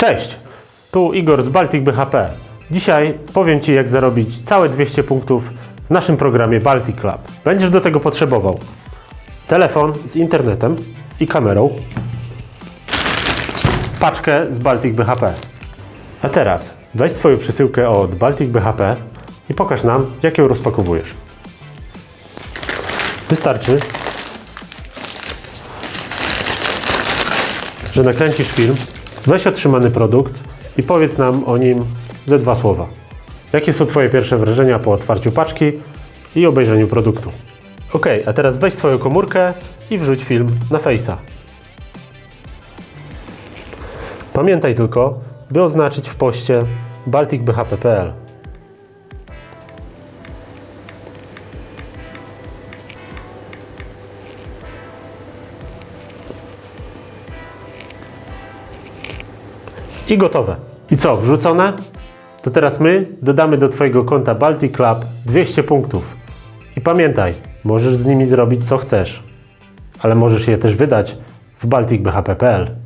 Cześć, tu Igor z Baltic BHP. Dzisiaj powiem Ci, jak zarobić całe 200 punktów w naszym programie Baltic Club. Będziesz do tego potrzebował telefon z internetem i kamerą, paczkę z Baltic BHP. A teraz weź swoją przesyłkę od Baltic BHP i pokaż nam, jak ją rozpakowujesz. Wystarczy, że nakręcisz film, weź otrzymany produkt i powiedz nam o nim ze dwa słowa. Jakie są Twoje pierwsze wrażenia po otwarciu paczki i obejrzeniu produktu? Ok, a teraz weź swoją komórkę i wrzuć film na Face'a. Pamiętaj tylko, by oznaczyć w poście balticbhp.pl. I gotowe. I co, wrzucone? To teraz my dodamy do Twojego konta Baltic Club 200 punktów. I pamiętaj, możesz z nimi zrobić co chcesz, ale możesz je też wydać w balticbhp.pl.